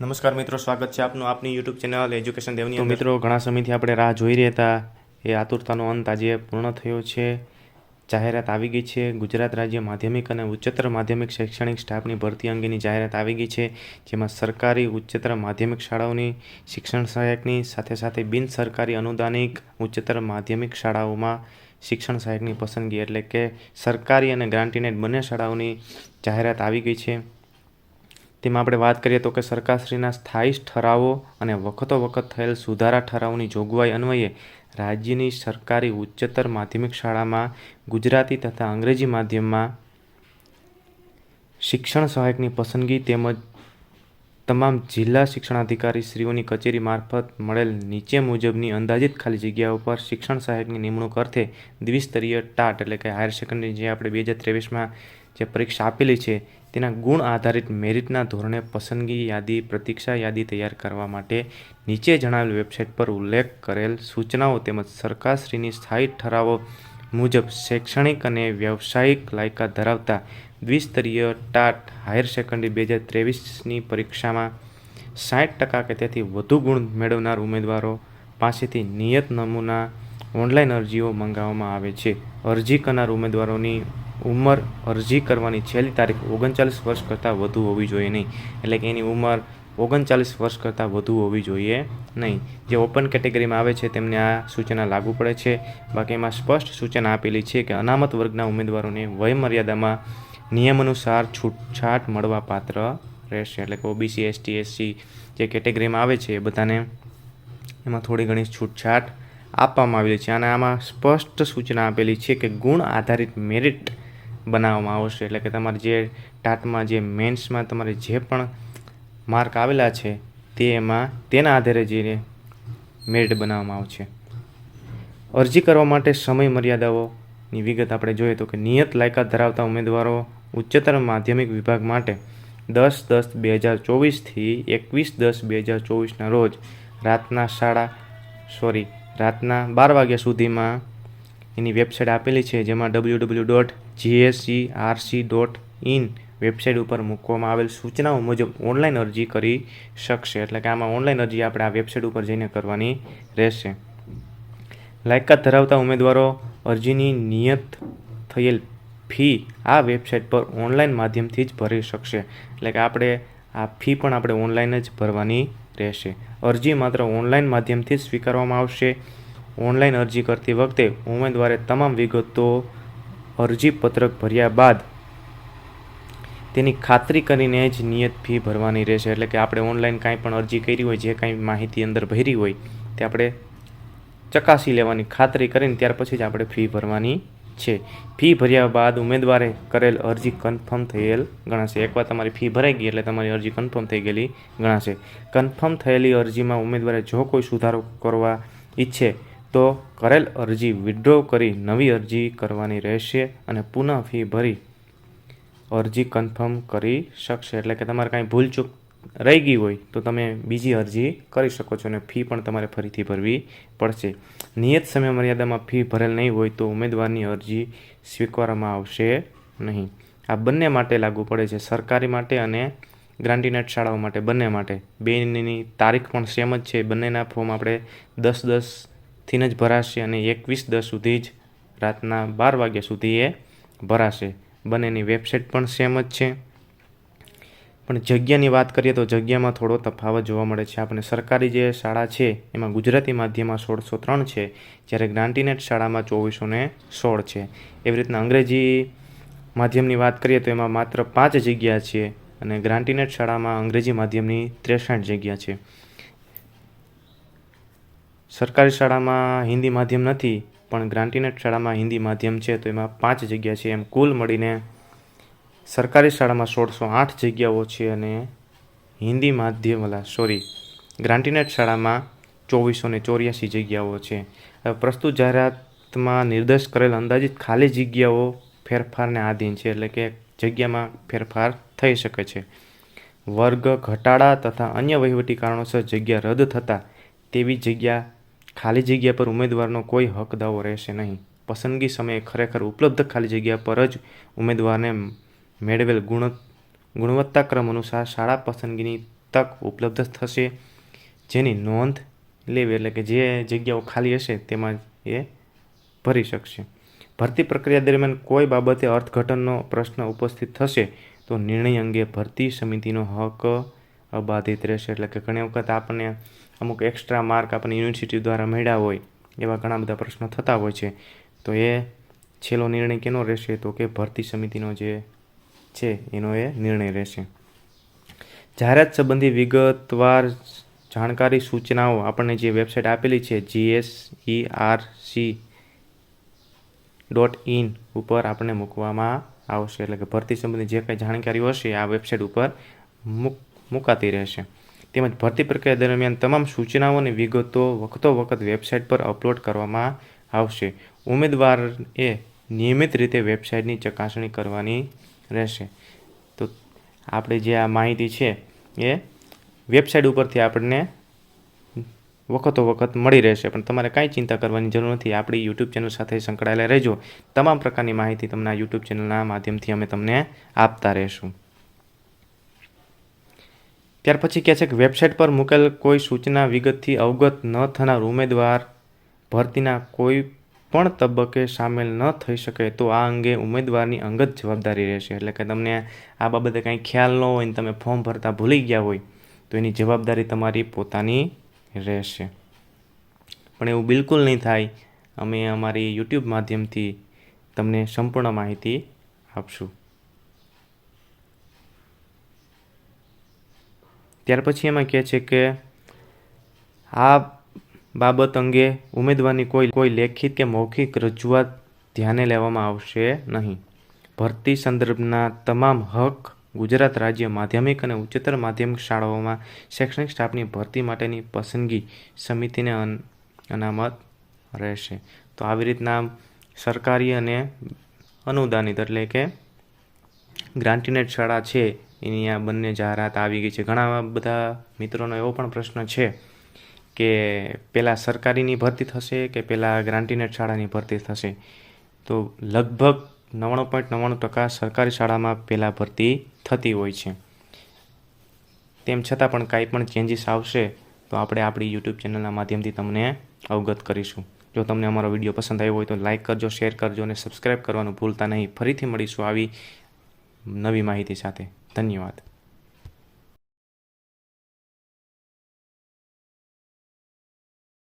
નમસ્કાર મિત્રો સ્વાગત છે આપનું આપની યુટ્યુબ ચેનલ એજ્યુકેશન દેવની તો મિત્રો ઘણા સમયથી આપણે રાહ જોઈ રહ્યા હતા એ આતુરતાનો અંત આજે પૂર્ણ થયો છે. જાહેરાત આવી ગઈ છે. ગુજરાત રાજ્ય માધ્યમિક અને ઉચ્ચતર માધ્યમિક શૈક્ષણિક સ્ટાફની ભરતી અંગેની જાહેરાત આવી ગઈ છે જેમાં સરકારી ઉચ્ચતર માધ્યમિક શાળાઓની શિક્ષણ સહાયકની સાથે સાથે બિન સરકારી અનુદાનિક ઉચ્ચતર માધ્યમિક શાળાઓમાં શિક્ષણ સહાયકની પસંદગી એટલે કે સરકારી અને ગ્રાન્ટીનેટ બંને શાળાઓની જાહેરાત આવી ગઈ છે. તેમાં આપણે વાત કરીએ તો કે સરકારશ્રીના સ્થાયી ઠરાવો અને વખતો વખત થયેલ સુધારા ઠરાવોની જોગવાઈ અન્વયે રાજ્યની સરકારી ઉચ્ચતર માધ્યમિક શાળામાં ગુજરાતી તથા અંગ્રેજી માધ્યમમાં શિક્ષણ સહાયકની પસંદગી તેમજ તમામ જિલ્લા શિક્ષણાધિકારી શ્રીઓની કચેરી મારફત મળેલ નીચે મુજબની અંદાજિત ખાલી જગ્યાઓ પર શિક્ષણ સહાયકની નિમણૂક અર્થે દ્વિસ્તરીય ટાટ એટલે કે હાયર સેકન્ડરી જે આપણે બે હજાર ત્રેવીસમાં જે પરીક્ષા આપેલી છે, તેના ગુણ આધારિત મેરિટના ધોરણે પસંદગી યાદી, પ્રતીક્ષા યાદી તૈયાર કરવા માટે નીચે જણાવેલ વેબસાઇટ પર ઉલ્લેખ કરેલ સૂચનાઓ તેમજ સરકારશ્રીની સ્થાયી ઠરાવો મુજબ શૈક્ષણિક અને વ્યવસાયિક લાયકાત ધરાવતા દ્વિસ્તરીય ટાટ હાયર સેકન્ડરી બે હજાર ત્રેવીસની પરીક્ષામાં સાઠ ટકા કે તેથી વધુ ગુણ મેળવનાર ઉમેદવારો પાસેથી નિયત નમૂના ઓનલાઈન અરજીઓ મંગાવવામાં આવે છે. અરજી કરનાર ઉમેદવારોની ઉંમર અરજી કરવાની છેલ્લી તારીખ ઓગણચાલીસ વર્ષ કરતાં વધુ હોવી જોઈએ નહીં. એટલે કે એની ઉંમર ઓગણચાલીસ વર્ષ કરતાં વધુ હોવી જોઈએ નહીં. જે ઓપન કેટેગરીમાં આવે છે તેમને આ સૂચના લાગુ પડે છે. બાકી એમાં સ્પષ્ટ સૂચના આપેલી છે કે અનામત વર્ગના ઉમેદવારોને વયમર્યાદામાં નિયમ અનુસાર છૂટછાટ મળવા પાત્ર રહેશે. એટલે કે ઓબીસી એસટી એસસી જે કેટેગરીમાં આવે છે એ બધાને એમાં થોડી ઘણી છૂટછાટ આપવામાં આવેલી છે. અને આમાં સ્પષ્ટ સૂચના આપેલી છે કે ગુણ આધારિત મેરિટ બનાવવામાં આવશે. એટલે કે તમારે જે ટાટમાં, જે મેન્સમાં તમારે જે પણ માર્ક આવેલા છે તે એમાં તેના આધારે જે મેરિટ બનાવવામાં આવશે. અરજી કરવા માટે સમય મર્યાદાઓની વિગત આપણે જોઈએ તો કે નિયત લાયકાત ધરાવતા ઉમેદવારો ઉચ્ચતર માધ્યમિક વિભાગ માટે દસ દસ બે હજાર ચોવીસથી એકવીસ દસ બે હજાર ચોવીસના રોજ રાતના સાડા, સોરી, રાતના બાર વાગ્યા સુધીમાં એની વેબસાઇટ આપેલી છે, જેમાં W W dot GSC RC dot in website ઉપર મૂકવામાં આવેલ સૂચનાઓ મુજબ ઓનલાઈન અરજી કરી શકશે. એટલે કે આમાં ઓનલાઈન અરજી આપણે આ વેબસાઇટ ઉપર જઈને કરવાની રહેશે. લાયકાત ધરાવતા ઉમેદવારો અરજીની નિયત થયેલ ફી આ વેબસાઇટ પર ઓનલાઈન માધ્યમથી જ ભરી શકશે. એટલે કે આપણે આ ફી પણ આપણે ઓનલાઈન જ ભરવાની રહેશે. અરજી માત્ર ઓનલાઈન માધ્યમથી જ સ્વીકારવામાં આવશે. ઓનલાઈન અરજી કરતી વખતે ઉમેદવારે તમામ વિગતો અરજી પત્રક ભર્યા બાદ તેની ખાતરી કરીને જ નિયત ફી ભરવાની રહેશે. એટલે કે આપણે ઓનલાઈન કાંઈ પણ અરજી કરી હોય, જે કાંઈ માહિતી અંદર ભરી હોય, તે આપણે ચકાસી લેવાની ખાતરી કરીને ત્યાર પછી જ આપણે ફી ભરવાની છે. ફી ભર્યા બાદ ઉમેદવારે કરેલ અરજી કન્ફર્મ થયેલ ગણાશે. એકવાર તમારી ફી ભરાઈ ગઈ એટલે તમારી અરજી કન્ફર્મ થઈ ગયેલી ગણાશે. કન્ફર્મ થયેલી અરજીમાં ઉમેદવારે જો કોઈ સુધારો કરવા ઈચ્છે તો કરેલ અરજી વિડ્રો કરી નવી અરજી કરવાની રહેશે અને પુનઃ ફી ભરી અરજી કન્ફર્મ કરી શકશે. એટલે કે તમારે કાંઈ ભૂલચૂક રહી ગઈ હોય તો તમે બીજી અરજી કરી શકો છો અને ફી પણ તમારે ફરીથી ભરવી પડશે. નિયત સમય મર્યાદામાં ફી ભરેલ નહીં હોય તો ઉમેદવારની અરજી સ્વીકારવામાં આવશે નહીં. આ બંને માટે લાગુ પડે છે. સરકારી માટે અને ગ્રાન્ટીનેટ શાળાઓ માટે બંને માટે. બેની તારીખ પણ સેમ જ છે. બંનેના ફોર્મ આપણે દસ દસથી જ ભરાશે અને એકવીસ દસ સુધી જ રાતના બાર વાગ્યા સુધી એ ભરાશે. બંનેની વેબસાઇટ પણ સેમ જ છે. પણ જગ્યાની વાત કરીએ તો જગ્યામાં થોડો તફાવત જોવા મળે છે. આપણે સરકારી જે શાળા છે, એમાં ગુજરાતી માધ્યમમાં સોળસો ત્રણ છે, જ્યારે ગ્રાન્ટીનેટ શાળામાં ચોવીસો ને સોળ છે. એવી રીતના અંગ્રેજી માધ્યમની વાત કરીએ તો એમાં માત્ર પાંચ જગ્યા છે અને ગ્રાન્ટીનેટ શાળામાં અંગ્રેજી માધ્યમની ત્રેસઠ જગ્યા છે. સરકારી શાળામાં હિન્દી માધ્યમ નથી, પણ ગ્રાન્ટીનેટ શાળામાં હિન્દી માધ્યમ છે, તો એમાં પાંચ જગ્યા છે. એમ કુલ મળીને સરકારી શાળામાં સોળસો આઠ જગ્યાઓ છે અને હિન્દી માધ્યમ વાલા સોરી ગ્રાન્ટીનેટ શાળામાં ચોવીસો ને ચોર્યાસી જગ્યાઓ છે. પ્રસ્તુત જાહેરાતમાં નિર્દેશ કરેલ અંદાજિત ખાલી જગ્યાઓ ફેરફારને આધીન છે, એટલે કે જગ્યામાં ફેરફાર થઈ શકે છે. વર્ગ ઘટાડા તથા અન્ય વહીવટી કારણોસર જગ્યા રદ થતાં તેવી જગ્યા ખાલી જગ્યા પર ઉમેદવારનો કોઈ હક દાવો રહેશે નહીં. પસંદગી સમયે ખરેખર ઉપલબ્ધ ખાલી જગ્યા પર જ ઉમેદવારને મેળવેલ ગુણ, ગુણવત્તાક્રમ અનુસાર શાળા પસંદગીની તક ઉપલબ્ધ થશે. જેની નોંધ લેવી એટલે કે જે જગ્યાઓ ખાલી હશે તેમાં એ ભરી શકશે. ભરતી પ્રક્રિયા દરમિયાન કોઈ બાબતે અર્થઘટનનો પ્રશ્ન ઉપસ્થિત થશે તો નિર્ણય અંગે ભરતી સમિતિનો હક અબાધિત રહેશે એટલે કે ઘણી વખત આપણને અમુક એક્સ્ટ્રા માર્ક આપણને યુનિવર્સિટી દ્વારા મળ્યા હોય, એવા ઘણા બધા પ્રશ્નો થતા હોય છે. તો એ છેલ્લો નિર્ણય કેનો રહેશે? તો કે ભરતી સમિતિનો જે છે, એનો એ નિર્ણય રહેશે. જાહેરાત સંબંધી વિગતવાર જાણકારી સૂચનાઓ આપણને જે વેબસાઇટ આપેલી છે GSE R C dot in ઉપર આપણને મૂકવામાં આવશે. એટલે કે ભરતી સંબંધી જે કંઈ જાણકારીઓ હશે, આ વેબસાઇટ ઉપર મૂક મુકાતી રહેશે. તેમજ ભરતી પ્રક્રિયા દરમિયાન તમામ સૂચનાઓની વિગતો વખતો વખત વેબસાઇટ પર અપલોડ કરવામાં આવશે. ઉમેદવાર એ નિયમિત રીતે વેબસાઇટની ચકાસણી કરવાની રહેશે. તો આપણે જે આ માહિતી છે એ વેબસાઇટ ઉપરથી આપણને વખતો વખત મળી રહેશે. પણ તમારે કાંઈ ચિંતા કરવાની જરૂર નથી. આપણી યુટ્યુબ ચેનલ સાથે સંકળાયેલા રહેજો. તમામ પ્રકારની માહિતી તમને આ યુટ્યુબ ચેનલના માધ્યમથી અમે તમને આપતા રહેશું. ત્યાર પછી કહે છે કે વેબસાઇટ પર મૂકેલ કોઈ સૂચના વિગતથી અવગત ન થનાર ઉમેદવાર ભરતીના કોઈ પણ તબક્કે સામેલ ન થઈ શકે તો આ અંગે ઉમેદવારની અંગત જવાબદારી રહેશે. એટલે કે તમને આ બાબતે કાંઈ ખ્યાલ ન હોય ને તમે ફોર્મ ભરતા ભૂલી ગયા હોય, તો એની જવાબદારી તમારી પોતાની રહેશે. પણ એવું બિલકુલ નહીં થાય. અમે અમારી યુટ્યુબ માધ્યમથી તમને સંપૂર્ણ માહિતી આપશું. ત્યાર પછી એમાં કહે છે કે આ બાબત અંગે ઉમેદવારની કોઈ કોઈ લેખિત કે મૌખિક રજૂઆત ધ્યાને લેવામાં આવશે નહીં. ભરતી સંદર્ભના તમામ હક ગુજરાત રાજ્ય માધ્યમિક અને ઉચ્ચતર માધ્યમિક શાળાઓમાં શૈક્ષણિક સ્ટાફની ભરતી માટેની પસંદગી સમિતિને અનામત રહેશે. તો આવી રીતના સરકારી અને અનુદાનિત એટલે કે ગ્રાન્ટીનેટ શાળા છે એની આ બંને જાહેરાત આવી ગઈ છે. ઘણા બધા મિત્રોનો એવો પણ પ્રશ્ન છે કે પહેલાં સરકારીની ભરતી થશે કે પહેલાં ગ્રાન્ટીનેટ શાળાની ભરતી થશે? તો લગભગ નવ્વાણું પોઈન્ટ નવ્વાણું ટકા સરકારી શાળામાં પહેલાં ભરતી થતી હોય છે. તેમ છતાં પણ કાંઈ પણ ચેન્જીસ આવશે તો આપણે આપણી યુટ્યુબ ચેનલના માધ્યમથી તમને અવગત કરીશું. જો તમને અમારો વીડિયો પસંદ આવ્યો હોય તો લાઇક કરજો, શેર કરજો અને સબસ્ક્રાઈબ કરવાનું ભૂલતા નહીં. ફરીથી મળીશું આવી નવી માહિતી સાથે. ધન્યવાદ